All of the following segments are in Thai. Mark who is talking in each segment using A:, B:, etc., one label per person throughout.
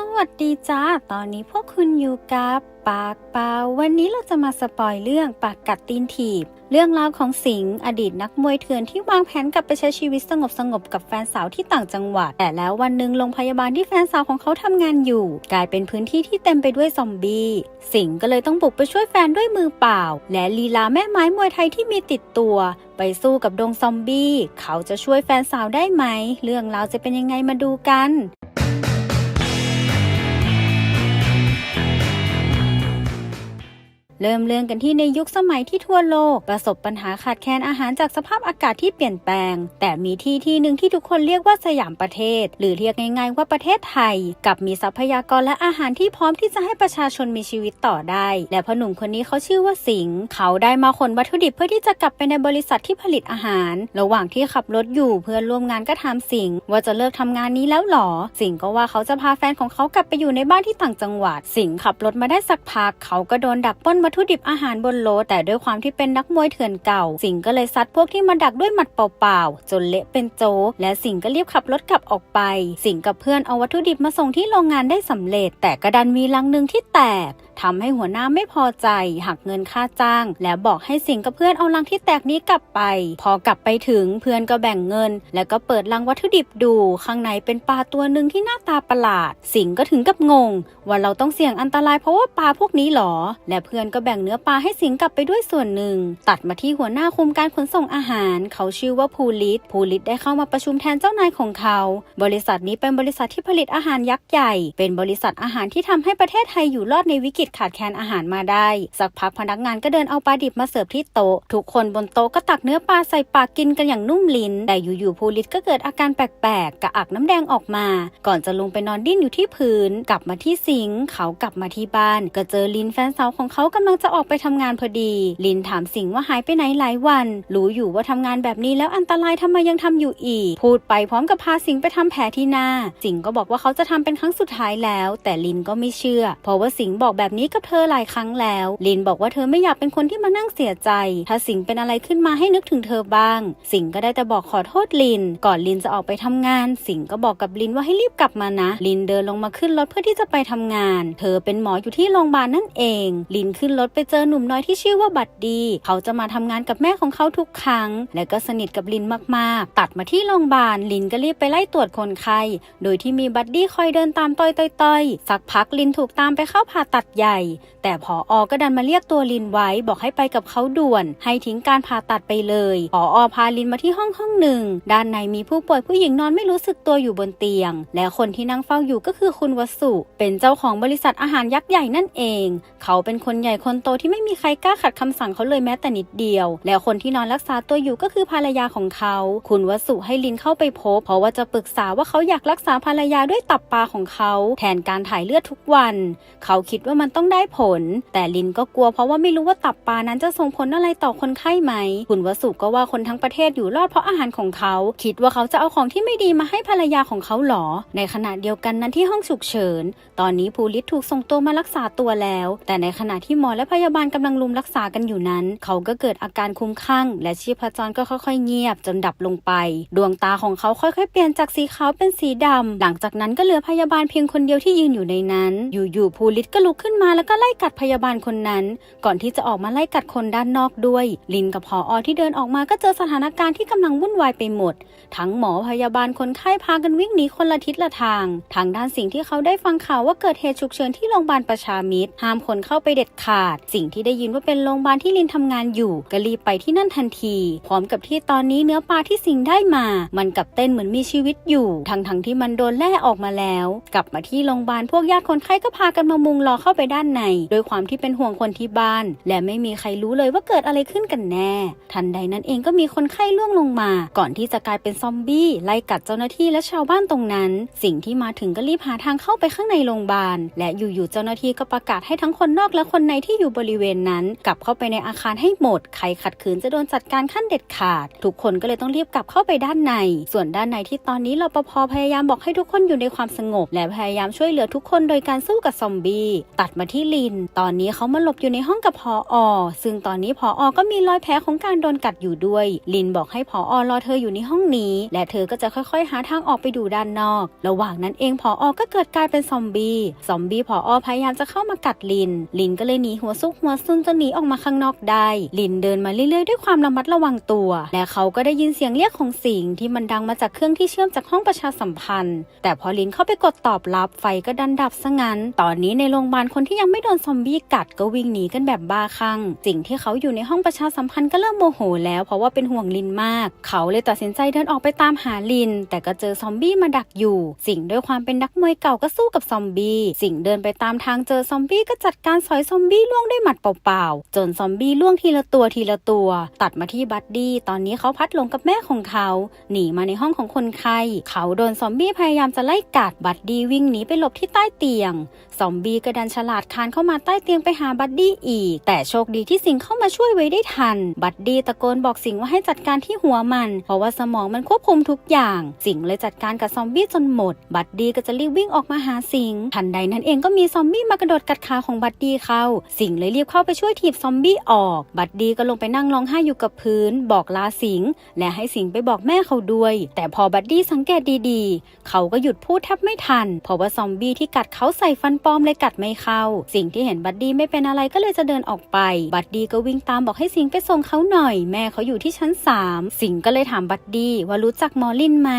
A: สวัสดีจ้า ตอนนี้พวกคุณอยู่กับปากเปล่าวันนี้เราจะมาสปอยเรื่องปากกัดตีนถีบ เรื่องราวของสิงห์อดีตนักมวยเถื่อนที่วางแผนกลับไปใช้ชีวิตสงบสงบกับแฟนสาวที่ต่างจังหวัด แต่แล้ววันหนึ่งโรงพยาบาลที่แฟนสาวของเขาทำงานอยู่ กลายเป็นพื้นที่ที่เต็มไปด้วยซอมบี้ สิงห์ก็เลยต้องบุกไปช่วยแฟนด้วยมือเปล่า และลีลาแม่ไม้มวยไทยที่มีติดตัว ไปสู้กับดงซอมบี้ เขาจะช่วยแฟนสาวได้ไหม เรื่องราวจะเป็นยังไงมาดูกัน เริ่มเรื่องกันที่ในยุคสมัยที่ทั่วโลก ประสบปัญหาขาดแคลนอาหารจากสภาพอากาศที่เปลี่ยนแปลง แต่มีที่ที่หนึ่งที่ทุกคนเรียกว่าสยามประเทศ หรือเรียกง่ายๆว่าประเทศไทย กับมีทรัพยากรและอาหารที่พร้อมที่จะให้ประชาชนมีชีวิตต่อได้ และพ่อหนุ่มคนนี้เขาชื่อว่าสิงห์เขาได้มาขนวัตถุดิบเพื่อที่จะกลับไปในบริษัทที่ผลิตอาหาร ระหว่างที่ขับรถอยู่เพื่อนร่วมงานก็ถามสิงห์ว่าจะเลิกทำงานนี้แล้วหรอ สิงห์ก็ว่าเขาจะพาแฟนของเขากลับไปอยู่ในบ้านที่ต่างจังหวัด สิงห์ขับรถมาได้สักพักเขาก็โดนดักป้นวัตถุดิบอาหารบนรถแต่ด้วยความที่เป็นนักมวยเถื่อนเก่า สิงก็เลยซัดพวกที่มาดักด้วยหมัดเปล่าๆ จนเละเป็นโจและสิงก็รีบขับรถกลับออกไป สิงกับเพื่อนเอาวัตถุดิบมาส่งที่โรงงานได้สำเร็จ แต่กระดันมีลังหนึ่งที่แตกทำให้หัวหน้าไม่พอใจหักเงินค่าจ้าง และบอกให้สิงกับเพื่อนเอาลังที่แตกนี้กลับไป พอกลับไปถึงเพื่อนก็แบ่งเงิน แล้วก็เปิดลังวัตถุดิบดู ข้างในเป็นปลาตัวหนึ่งที่หน้าตาประหลาด สิงก็ถึงกับงง ว่าเราต้องเสี่ยงอันตรายเพราะว่าปลาพวกนี้หรอ และเพื่อนก็ก็แบ่งเนื้อปลาให้สิงกลับไปด้วยส่วนหนึ่ง ตัดมาที่หัวหน้าคุมการขนส่งอาหาร เขาชื่อว่าภูริศภูริศได้เข้ามาประชุมแทนเจ้านายของเขา บริษัทนี้เป็นบริษัทที่ผลิตอาหารยักษ์ใหญ่ เป็นบริษัทอาหารที่ทำให้ประเทศไทยอยู่รอดในวิกฤตขาดแคลนอาหารมาได้ สักพักพนักงานก็เดินเอาปลาดิบมาเสิร์ฟที่โต๊ะ ทุกคนบนโต๊ะก็ตักเนื้อปลาใส่ปากกินกันอย่างนุ่มลิ้น แต่อยู่ๆภูริศก็เกิดอาการแปลกๆกระอักน้ำแดงออกมา ก่อนจะลงไปนอนดิ้นอยู่ที่พื้น กลับมาที่สิงเขากลับมาที่บ้าน ก็เจอลินแฟนสาวของเขากำลังจะออกไปทำงานพอดี ลินถามสิงว่าหายไปไหนหลายวัน รู้อยู่ว่าทำงานแบบนี้แล้วอันตรายทำไมยังทำอยู่อีก พูดไปพร้อมกับพาสิงไปทำแผลที่หน้า สิงก็บอกว่าเขาจะทำเป็นครั้งสุดท้ายแล้ว แต่ลินก็ไม่เชื่อ เพราะว่าสิงบอกแบบนี้กับเธอหลายครั้งแล้ว ลินบอกว่าเธอไม่อยากเป็นคนที่มานั่งเสียใจ ถ้าสิงเป็นอะไรขึ้นมาให้นึกถึงเธอบ้าง สิงก็ได้แต่บอกขอโทษลิน ก่อนลินจะออกไปทำงาน สิงก็บอกกับลินว่าให้รีบกลับมานะ ลินเดินลงมาขึ้นรถเพื่อที่จะไปทำงาน เธอเป็นหมออยู่ที่โรงพยาบาลนั่นเอง ลินขึ้นรถไปเจอหนุ่มน้อยที่ชื่อว่าบัดดี เขาจะมาทำงานกับแม่ของเขาทุกครั้ง และก็สนิทกับลินมากๆ ตัดมาที่โรงพยาบาลลินก็รีบไปไล่ตรวจคนไข้ โดยที่มีบัดดี้คอยเดินตามต้อยๆๆสักพักลินถูกตามไปเข้าผ่าตัดใหญ่ แต่พออก็ดันมาเรียกตัวลินไว้บอกให้ไปกับเขาด่วน ให้ทิ้งการผ่าตัดไปเลยพออพาลินมาที่ห้องห้องหนึ่ง ด้านในมีผู้ป่วยผู้หญิงนอนไม่รู้สึกตัวอยู่บนเตียง และคนที่นั่งเฝ้าอยู่ก็คือคุณวสุ เป็นเจ้าของบริษัทอาหารยักษ์ใหญ่นั่นเอง เขาเป็นคนใหญ่คนโตที่ไม่มีใครกล้าขัดคำสั่งเขาเลยแม้แต่นิดเดียว แล้วคนที่นอนรักษาตัวอยู่ก็คือภรรยาของเขา คุณวสุให้ลินเข้าไปพบ เพราะว่าจะปรึกษาว่าเขาอยากรักษาภรรยาด้วยตับปลาของเขา แทนการถ่ายเลือดทุกวัน เขาคิดว่ามันต้องได้ผล แต่ลินก็กลัวเพราะว่าไม่รู้ว่าตับปลานั้นจะส่งผลอะไรต่อคนไข้ไหม คุณวสุก็ว่าคนทั้งประเทศอยู่รอดเพราะอาหารของเขา คิดว่าเขาจะเอาของที่ไม่ดีมาให้ภรรยาของเขาหรอ ในขณะเดียวกันนั้นที่ห้องฉุกเฉิน ตอนนี้ภูริศถูกส่งตัวมารักษาตัวแล้ว แต่ในขณะที่หมอและพยาบาลกำลังลุมรักษากันอยู่นั้น เขาก็เกิดอาการคุ้มคลั่งและชีพจรก็ค่อยๆ เงียบจนดับลงไป ดวงตาของเขาค่อยๆ เปลี่ยนจากสีขาวเป็นสีดำ หลังจากนั้นก็เหลือพยาบาลเพียงคนเดียวที่ยืนอยู่ในนั้น อยู่ๆภูริศก็ลุกขึ้นมาแล้วก็ไล่กัดพยาบาลคนนั้น ก่อนที่จะออกมาไล่กัดคนด้านนอกด้วย ลินกับพออที่เดินออกมาก็เจอสถานการณ์ที่กำลังวุ่นวายไปหมด ทั้งหมอพยาบาลคนไข้พากันวิ่งหนีคนละทิศละทาง ทางด้านสิ่งที่เขาได้ฟังข่าวว่าเกิดเหตุฉุกเฉินที่โรงพยาบาลประชามิตรห้ามคนเข้าไปเด็ดขาดสิ่งที่ได้ยินว่าเป็นโรงพยาบาลที่ลินทำงานอยู่ก็รีบไปที่นั่นทันที พร้อมกับที่ตอนนี้เนื้อปลาที่สิงได้มา มันกลับเต้นเหมือนมีชีวิตอยู่ ทั้งทั้งที่มันโดนแล่ออกมาแล้ว กลับมาที่โรงพยาบาลพวกญาติคนไข้ก็พากันมามุงรอเข้าไปด้านในโดยความที่เป็นห่วงคนที่บ้าน และไม่มีใครรู้เลยว่าเกิดอะไรขึ้นกันแน่ ทันใดนั้นเองก็มีคนไข้ล่วงลงมา ก่อนที่จะกลายเป็นซอมบี้ไล่กัดเจ้าหน้าที่และชาวบ้านตรงนั้น สิ่งที่มาถึงก็รีบหาทางเข้าไปข้างในโรงพยาบาลและอยู่ๆเจ้าหน้าที่ก็ประกาศให้ทั้งคนนอกและคนในที่อยู่บริเวณนั้น กลับเข้าไปในอาคารให้หมด ใครขัดขืนจะโดนจัดการขั้นเด็ดขาด ทุกคนก็เลยต้องรีบกลับเข้าไปด้านใน ส่วนด้านในที่ตอนนี้รปภพยายามบอกให้ทุกคนอยู่ในความสงบ และพยายามช่วยเหลือทุกคนโดยการสู้กับซอมบี้ตัดมาที่ลิน ตอนนี้เขามาหลบอยู่ในห้องกับพออ ซึ่งตอนนี้พออก็มีรอยแผลของการโดนกัดอยู่ด้วย ลินบอกให้พออรอเธออยู่ในห้องนี้ และเธอก็จะค่อยๆ หาทางออกไปดูด้านนอก ระหว่างนั้นเองพออก็เกิดกลายเป็นซอมบี้ ซอมบี้พออพยายามจะเข้ามากัดลิน ลินก็เลยหนีหัวซุกหัวซุนจนหนีออกมาข้างนอกได้ ลินเดินมาเรื่อยๆด้วยความระมัดระวังตัว และเขาก็ได้ยินเสียงเรียกของสิงที่มันดังมาจากเครื่องที่เชื่อมจากห้องประชาสัมพันธ์ แต่พอลินเข้าไปกดตอบรับไฟก็ดันดับซะงั้น ตอนนี้ในโรงพยาบาลคนที่ยังไม่โดนซอมบี้กัดก็วิ่งหนีกันแบบบ้าคลั่งสิ่งที่เขาอยู่ในห้องประชาสัมพันธ์ก็เริ่มโมโหแล้วเพราะว่าเป็นห่วงลินมาก เขาเลยตัดสินใจเดินออกไปตามหาลิน แต่ก็เจอซอมบี้มาดักอยู่ สิ่งด้วยความเป็นนักมวยเก่าก็สู้กับซอมบี้ สิ่งเดินไปตามทางเจอซอมบี้ก็จัดการสอยซอมบี้ล่วงด้วยหมัดเปล่าๆ จนซอมบี้ล่วงทีละตัวทีละตัว ตัดมาที่บัดดี้ตอนนี้เขาพัดหลงกับแม่ของเขา หนีมาในห้องของคนไข้ เขาโดนซอมบี้พยายามจะไล่กัดบัดดี้วิ่งหนีไปหลบที่ใต้เตียง ซอมบี้กระดันฉลาดคานเข้ามาใต้เตียงไปหาบัดดี้อีก แต่โชคดีที่สิงเข้ามาช่วยไว้ได้ทัน บัดดี้ตะโกนบอกสิงว่าให้จัดการที่หัวมัน เพราะว่าสมองมันควบคุมทุกอย่าง สิงเลยจัดการกับซอมบี้จนหมด บัดดี้ก็จะรีบวิ่งออกมาหาสิง ทันใดนั้นเองก็มีซอมบี้มากระโดดกัดขาของบัดดี้เข้า สิงเลยรีบเข้าไปช่วยถีบซอมบี้ออก บัดดี้ก็ลงไปนั่งร้องไห้อยู่กับพื้น บอกลาสิง และให้สิงไปบอกแม่เขาด้วย แต่พอบัดดี้สังเกตดีๆ เขาก็หยุดพูดแทบไม่ทัน เพราะว่าซอมบี้ที่กัดเขาใส่ฟันปลอมเลยกัดไม่เข้า สิ่งที่เห็นบัดดี้ไม่เป็นอะไรก็เลยจะเดินออกไป บัดดี้ก็วิ่งตามบอกให้สิงไปส่งเขาหน่อย แม่เขาอยู่ที่ชั้น 3 สิงก็เลยถามบัดดี้ว่ารู้จักมอลินไหม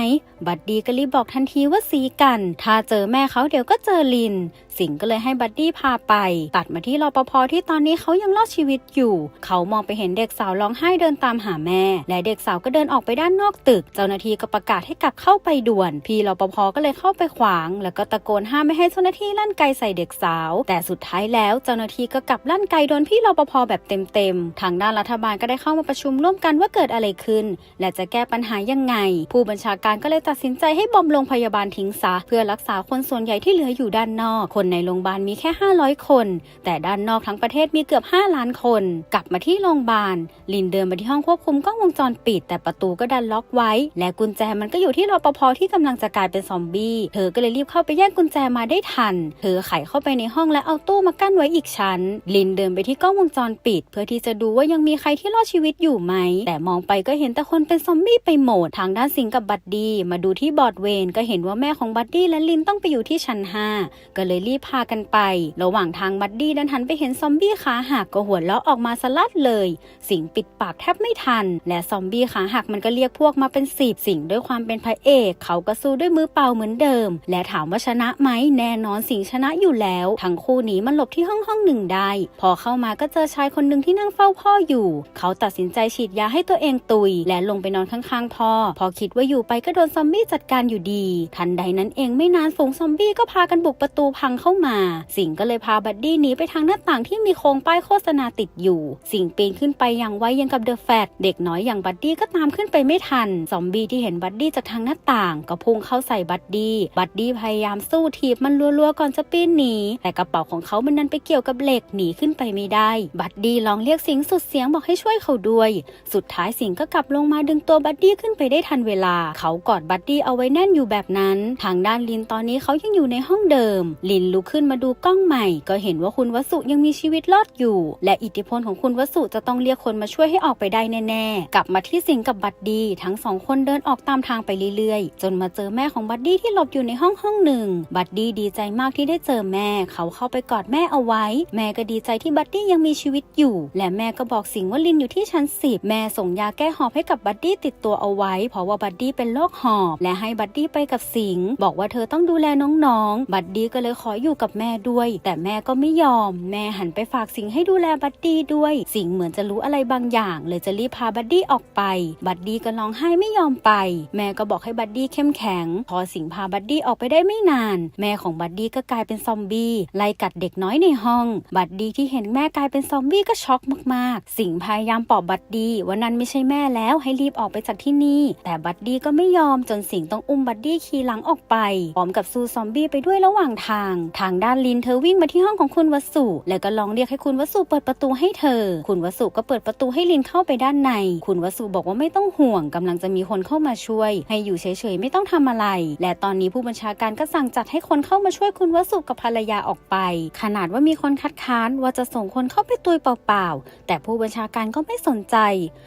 A: บัดดี้ก็รีบบอกทันทีว่าสีกัน ถ้าเจอแม่เขาเดี๋ยวก็เจอลิน สิงก็เลยให้บัดดี้พาไป ตัดมาที่รปภที่ตอนนี้เขายังรอดชีวิตอยู่ เขามองไปเห็นเด็กสาวร้องไห้เดินตามหาแม่ และเด็กสาวก็เดินออกไปด้านนอกตึก เจ้าหน้าที่ก็ประกาศให้กลับเข้าไปด่วน พี่รปภก็เลยเข้าไปขวาง แล้วก็ตะโกนห้ามไม่ให้เจ้าหน้าที่ลั่นไกใส่เด็กสาว แต่สุดท้ายแล้วเจ้าหน้าที่ก็กลับลั่นไกโดนพี่รปภแบบเต็มๆ ทางด้านรัฐบาลก็ได้เข้ามาประชุมร่วมกันว่าเกิดอะไรขึ้น และจะแก้ปัญหายังไง ผู้บัญชาการก็เลยตัดสินใจให้บอมโรงพยาบาลทิ้งซะเพื่อรักษาคนส่วนใหญ่ที่เหลืออยู่ด้านนอก คนในโรงพยาบาลมีแค่ 500 คน แต่ด้านนอกทั้งประเทศมีเกือบ 5 ล้านคน กลับมาที่โรงพยาบาล ลินเดินมาที่ห้องควบคุมกล้องวงจรปิด แต่ประตูก็ดันล็อกไว้ และกุญแจมันก็อยู่ที่รปภที่กำลังจะกลายเป็นซอมบี้ เธอก็เลยรีบเข้าไปแย่งกุญแจมาได้ทัน เธอไขเข้าไปในห้องและเอาตู้มากั้นไว้อีกชั้น ลินเดินไปที่กล้องวงจรปิด เพื่อที่จะดูว่ายังมีใครที่รอดชีวิตอยู่ไหม แต่มองไปก็เห็นแต่คนเป็นซอมบี้ไปหมด ทางด้านสิงกับบัดดี้มาดูที่บอร์ดเวนก็เห็นว่าแม่ของบัดดี้และลินต้องไปอยู่ที่ชั้น 5 ก็เลยรีบพากันไป ระหว่างทางบัดดี้ดันหันไปเห็นซอมบี้ขาหักก็หัวเราะออกมาสลัดเลย สิงปิดปากแทบไม่ทัน และซอมบี้ขาหักมันก็เรียกพวกมาเป็นสิบสิงด้วยความเป็นพระเอก เขาก็สู้ด้วยมือเปล่าเหมือนเดิม และถามว่าชนะไหมแน่นอนสิงชนะอยู่แล้ว ทั้งคู่หนีมันหลบที่ห้องห้องหนึ่งได้ พอเข้ามาก็เจอชายคนหนึ่งที่นั่งเฝ้าพ่ออยู่ เขาตัดสินใจฉีดยาให้ตัวเองตุย และลงไปนอนข้างๆพ่อ พอคิดว่าอยู่ไปก็โดนซอมบี้จัดการอยู่ดี ทันใดนั้นเองไม่นานฝูงซอมบี้ก็พากันบุกประตูพังเข้ามา สิงก็เลยพาบัดดี้หนีไปทางหน้าต่างที่มีโครงป้ายโฆษณาติดอยู่ สิงปีนขึ้นไปอย่างไวยังกับเดอะแฟตเด็กน้อยอย่างบัดดี้ก็ตามขึ้นไปไม่ทัน ซอมบี้ที่เห็นบัดดี้จากทางหน้าต่าง ก็พุ่งเข้าใส่บัดดี้ บัดดี้พยายามสู้ทีบมันรัวๆก่อนจะปีนหนี แต่กระเป๋าของเขามันนันไปเกี่ยวกับเหล็กหนีขึ้นไปไม่ได้ บัดดี้ลองเรียกสิงสุดเสียงบอกให้ช่วยเขาด้วย สุดท้ายสิงก็กลับลงมาดึงตัวบัดดี้ขึ้นไปได้ทันเวลา เขากอดบัดดี้เอาไว้แน่นอยู่แบบนั้น ทางด้านลินตอนนี้เขายังอยู่ในห้องเดิม ลินลุกขึ้นมาดูกล้องใหม่ ก็เห็นว่าคุณวสุยังมีชีวิตรอดอยู่ และอิทธิพลของคุณวสุจะต้องเรียกคนมาช่วยให้ออกไปได้แน่ๆ กลับมาที่สิงกับบัดดี้ทั้งสองคนเดินออกตามทางไปเรื่อยๆ จนมาเจอแม่ของบัดดี้ที่หลบอยู่ในห้องห้องหนึ่ง บัดดี้ดีใจมากที่ได้เจอแม่ เขาเข้าไปกอดแม่เอาไว้ แม่ก็ดีใจที่บัดดี้ยังมีชีวิตอยู่ และแม่ก็บอกสิงว่าลินอยู่ที่ชั้นสิบแม่ส่งยาแก้หอบให้กับบัดดี้ติดตัวเอาไว้ เพราะว่าบัดดี้เป็นโรคหอบ และให้บัดดี้ไปกับสิง บอกว่าเธอต้องดูแลน้องๆ บัดดี้ก็เลยขออยู่กับแม่ด้วย แต่แม่ก็ไม่ยอม แม่หันไปฝากสิงให้ดูแลบัดดี้ด้วย สิงเหมือนจะรู้อะไรบางอย่าง เลยจะรีบพาบัดดี้ออกไป บัดดี้ก็ร้องไห้ไม่ยอมไป แม่ก็บอกให้บัดดี้เข้มแข็ง พอสิงพาบัดดี้ออกไปได้ไม่นาน แม่ของบัดดี้ก็กลายเป็นซอมบี้ไล่กัดเด็กน้อยในห้อง บัดดีที่เห็นแม่กลายเป็นซอมบี้ก็ช็อกมากๆ สิงพยายามปลอบบัดดีว่านั่นไม่ใช่แม่แล้วให้รีบออกไปจากที่นี่ แต่บัดดีก็ไม่ยอมจนสิงต้องอุ้มบัดดี้ขี่หลังออกไปพร้อมกับสู้ซอมบี้ไปด้วยระหว่างทาง ทางด้านลินเธอวิ่งมาที่ห้องของคุณวสุแล้วก็ลองเรียกให้คุณวสุเปิดประตูให้เธอ คุณวสุก็เปิดประตูให้ลินเข้าไปด้านใน คุณวสุบอกว่าไม่ต้องห่วงกำลังจะมีคนเข้ามาช่วย ให้อยู่เฉยๆไม่ต้องทำอะไร และตอนนี้ผู้บัญชาการก็สั่งจัดให้คนเข้ามาช่วยคุณวสุกับภรรยาออกไป ขนาดว่ามีคนคัดค้านว่าจะส่งคนเข้าไปตุยเปล่าๆ แต่ผู้บัญชาการก็ไม่สนใจ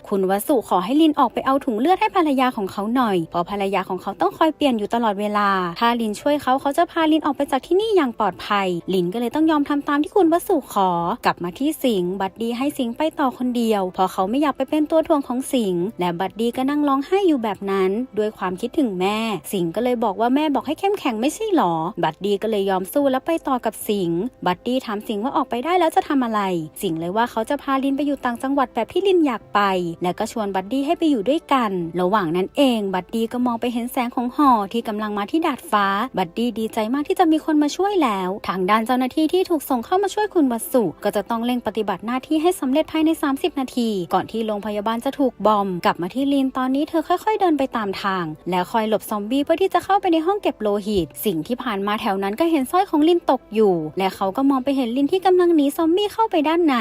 A: คุณวสุขอให้ลินออกไปเอาถุงเลือดให้ภรรยาของเขาหน่อย เพราะภรรยาของเขาต้องคอยเปลี่ยนอยู่ตลอดเวลา ถ้าลินช่วยเขาเขาจะพาลินออกไปจากที่นี่อย่างปลอดภัย ลินก็เลยต้องยอมทำตามที่คุณวสุขอ กลับมาที่สิงห์บัดดีให้สิงห์ไปต่อคนเดียว เพราะเขาไม่อยากไปเป็นตัวถ่วงของสิงห์และบัดดีก็นั่งร้องไห้อยู่แบบนั้นด้วยความคิดถึงแม่ สิงห์ก็เลยบอกว่าแม่บอกให้เข้มแข็งไม่ใช่หรอ บัดดีก็เลยยอมสู้แล้วไปต่อกับสิงห์บัดดี้ถามสิงห์ว่าออกไปได้แล้วจะทำอะไร สิงห์เลยว่าเขาจะพาลินไปอยู่ต่างจังหวัดแบบที่ลินอยากไป และก็ชวนบัดดี้ให้ไปอยู่ด้วยกัน ระหว่างนั้นเอง บัดดี้ก็มองไปเห็นแสงของหอที่กำลังมาที่ดาดฟ้า บัดดี้ดีใจมากที่จะมีคนมาช่วยแล้ว ทางด้านเจ้าหน้าที่ที่ถูกส่งเข้ามาช่วยคุณวัสุก็จะต้องเร่งปฏิบัติหน้าที่ให้สำเร็จภายใน 30 นาที ก่อนที่โรงพยาบาลจะถูกบอม กลับมาที่ลินตอนนี้เธอค่อย ๆ เดินไปตามทาง แล้วคอยหลบซอมบี้เพื่อที่จะเข้าไปในห้องเก็บโลหิต สิ่งที่ผ่านมาแถวนั้นก็เห็นสร้อยของลินตกอยู่ และเขาก็มองไปเห็นลินที่กำลังหนีซอมบี้เข้าไปด้านใน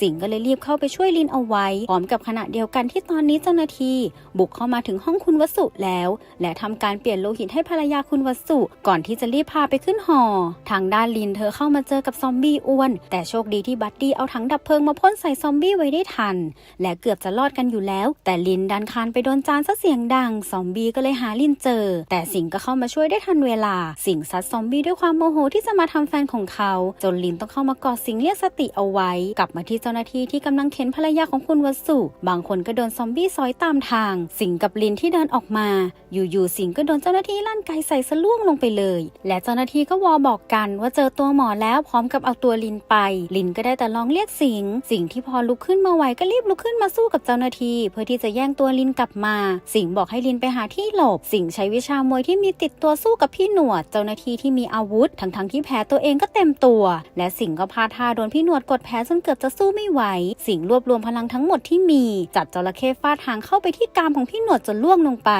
A: สิงก็เลยรีบเข้าไปช่วยลินเอาไว้ พร้อมกับขณะเดียวกันที่ตอนนี้เจ้าหน้าที่บุกเข้ามาถึงห้องคุณวัสุแล้ว และทำการเปลี่ยนโลหิตให้ภรรยาคุณวัสุก่อนที่จะรีบพาไปขึ้นหอ ทางด้านลินเธอเข้ามาเจอกับซอมบี้อ้วน แต่โชคดีที่บัดดี้เอาถังดับเพลิงมาพ่นใส่ซอมบี้ไว้ได้ทัน และเกือบจะรอดกันอยู่แล้ว แต่ลินดันคานไปโดนจานซะเสียงดัง ซอมบี้ก็เลยหาลินเจอ แต่สิงก็เข้ามาช่วยได้ทันเวลา สิงซัดซอมบี้ด้วยความโมโหที่จะมาทำแฟนของเขา จนลินต้องเข้ามากอดสิงเรียกสติเอาไว้ กลับมาที่เจ้าหน้าที่ที่กำลังเข็นภรรยาของคุณวัสุบางคนก็โดนซอมบี้ซอยตามทาง สิงกับลินที่เดินออกมา อยู่ๆสิงก็โดนเจ้าหน้าที่ลั่นไกใส่สะล่วงลงไปเลย และเจ้าหน้าที่ก็วอบอกกันว่าเจอตัวหมอแล้วพร้อมกับเอาตัวลินไป ลินก็ได้แต่ลองเรียกสิง สิงที่พอลุกขึ้นมาไหวก็รีบลุกขึ้นมาสู้กับเจ้าหน้าที่ เพื่อที่จะแย่งตัวลินกลับมา สิงบอกให้ลินไปหาที่หลบ สิงใช้วิชามวยที่มีติดตัวสู้กับพี่หนวด เจ้าหน้าที่ที่มีอาวุธทั้งๆทพี่แพ้ตัวเองก็เต็มตัว และสิงก็พลาดท่าโดนพี่หนวดกดแพ้จนเกือบจะสู้ไม่ไหว สิงรวบรวมพลังทั้งหมดที่มี จัดจระเข้ฟาดหางเข้าไปที่กรามของพี่หนวดจนล่วงลงไป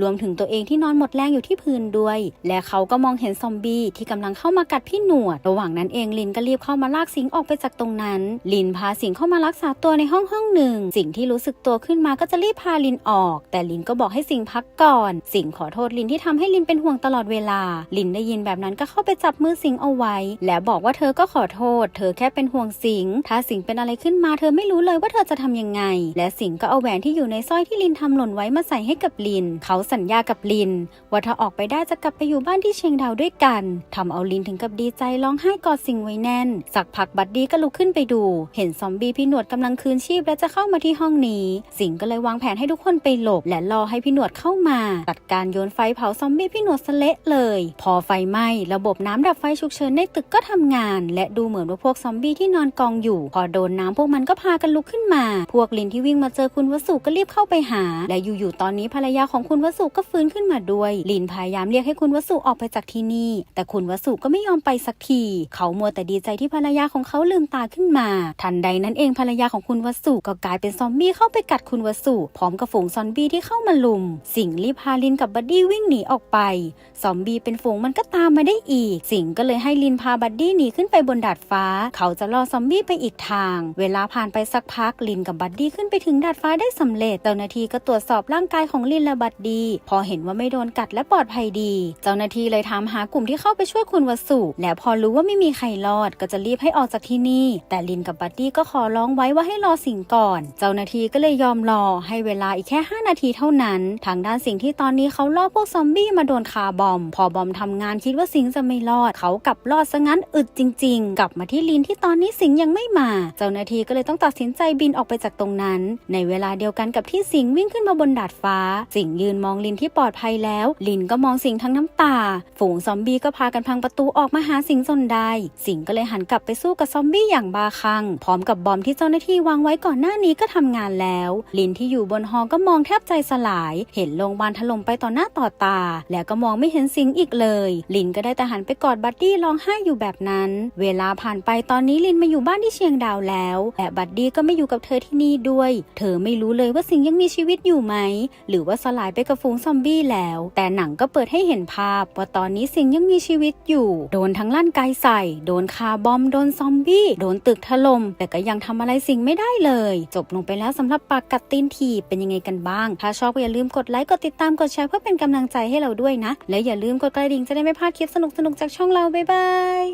A: รวมถึงตัวเองที่นอนหมดแรงอยู่ที่พื้นด้วย และเขาก็มองเห็นซอมบี้ที่กำลังเข้ามากัดพี่หนวด ระหว่างนั้นเองลินก็รีบเข้ามาลากสิงออกไปจากตรงนั้น ลินพาสิงเข้ามารักษาตัวในห้องห้องหนึ่ง สิงที่รู้สึกตัวขึ้นมาก็จะรีบพาลินออก แต่ลินก็บอกให้สิงพักก่อน สิงขอโทษลินที่ทำให้ลินเป็นห่วงตลอดเวลา ลินได้ยินแบบนั้นก็เข้าไปจับมือสิงเอาไว้ และบอกว่าเธอก็ขอโทษ เธอแค่เป็นห่วงสิง ถ้าสิงเป็นอะไรขึ้นมาเธอไม่รู้เลยว่าเธอจะทำยังไง และสิงก็เอาแหวนที่อยู่ในสร้อยที่ลินทำหล่นไว้มาใส่ให้กับลิน เขาสัญญากับลิน ว่าถ้าออกไปได้จะกลับไปอยู่บ้านที่เชียงดาวด้วยกันทำเอาลินถึงกับดีใจร้องไห้กอดสิงไว้แน่น สักพักบัดดี้ก็ลุกขึ้นไปดู เห็นซอมบี้พี่หนวดกำลังคืนชีพและจะเข้ามาที่ห้องนี้ สิงก็เลยวางแผนให้ทุกคนไปหลบ และรอให้พี่หนวดเข้ามาจัดการโยนไฟเผาซอมบี้พี่หนวดสเละเลย พอไฟไหม้ระบบน้ำดับไฟฉุกเฉินในตึกก็ทำงาน และดูเหมือนว่าพวกซอมบี้ที่นอนกองอยู่ พอโดนน้ำพวกมันก็พากันลุกขึ้นมา พวกลินที่วิ่งมาเจอคุณวสุก็รีบเข้าไปหา และอยู่ๆตอนนี้ภรรยาของคุณวสุก็ฟื้นขึ้นมาด้วยลินพยายามเรียกให้คุณวสุออกไปจากที่นี่ แต่คุณวสุก็ไม่ยอมไปสักที เขามัวแต่ดีใจที่ภรรยาของเขาลืมตาขึ้นมา ทันใดนั้นเองภรรยาของคุณวสุก็กลายเป็นซอมบี้เข้าไปกัดคุณวสุพร้อมกับฝูงซอมบี้ที่เข้ามาลุม สิงรีบพาลินกับบัดดี้วิ่งหนีออกไป ซอมบี้เป็นฝูงมันก็ตามมาได้อีก สิงก็เลยให้ลินพาบัดดี้หนีขึ้นไปบนดาดฟ้า เขาจะล่อซอมบี้ไปอีกทาง เวลาผ่านไปสักพักลินกับบัดดี้ขึ้นไปถึงดาดฟ้าได้สำเร็จ เจ้าหน้าที่ก็ตรวจสอบร่างกายของลินและบัดดี้พอเห็นว่าไม่โดนกัดและปลอดภัยดี เจ้าหน้าที่เลยถามหากลุ่มที่เข้าไปช่วยคุณวสุ และพอรู้ว่าไม่มีใครรอดก็จะรีบให้ออกจากที่นี่ แต่ลินกับบัดดี้ก็ขอร้องไว้ว่าให้รอสิงก่อน เจ้าหน้าที่ก็เลยยอมรอให้เวลาอีกแค่ 5 นาทีเท่านั้น ทางด้านสิ่งที่ตอนนี้เขาล่อพวกซอมบี้มาโดนคาบอม พอบอมทำงานคิดว่าสิงจะไม่รอดเขากลับรอดซะงั้นอึดจริง ๆ กลับมาที่ลินที่ตอนนี้สิงยังไม่มา เจ้าหน้าที่ก็เลยต้องตัดสินใจบินออกไปจากตรงนั้น ในเวลาเดียวกันกับที่สิงวิ่งขึ้นมาบนดาดฟ้า สิงยืนมองลินที่ปลอดภัยแล้ว ลินก็มองสิงทั้งน้ำตา ฝูงซอมบี้ก็พากันพังประตูออกมาหาสิงจนได้ สิงก็เลยหันกลับไปสู้กับซอมบี้อย่างบาคลั่งพร้อมกับบอมที่เจ้าหน้าที่วางไว้ก่อนหน้านี้ก็ทำงานแล้ว ลินที่อยู่บนฮอก็มองแทบใจสลาย เห็นโรงพยาบาลถล่มไปต่อหน้าต่อตา แล้วก็มองไม่เห็นสิงอีกเลย ลินก็ได้แต่หันไปกอดบบัดดี้ร้องไห้อยู่แบบนั้น เวลาผ่านไปตอนนี้ลินมาอยู่บ้านที่เชียงดาวแล้วและบัดดี้ก็ไม่อยู่กับเธอที่นี่ด้วย เธอไม่รู้เลยว่าสิงยังมีชีวิตอยู่ไหม หรือว่าสลายไปกับฝูงซอมบี้แล้ว แต่หนังก็เปิดให้เห็นภาพว่าตอนนี้สิงยังมีชีวิตอยู่ โดนทั้งลั่นไกใส่ โดนคาบอม โดนซอมบี้ โดนตึกถล่ม แต่ก็ยังทำอะไรสิงไม่ได้เลย จบลงไปแล้วสำหรับปากกัดตีนถีบเป็นยังไงกันบ้าง ถ้าชอบก็อย่าลืมกดไลค์ กดติดตาม กดแชร์เพื่อเป็นกำลังใจให้เราด้วยนะ และอย่าลืมกดกระดิ่งจะได้ไม่พลาดคลิปสนุกๆจากช่องเราบ๊ายบาย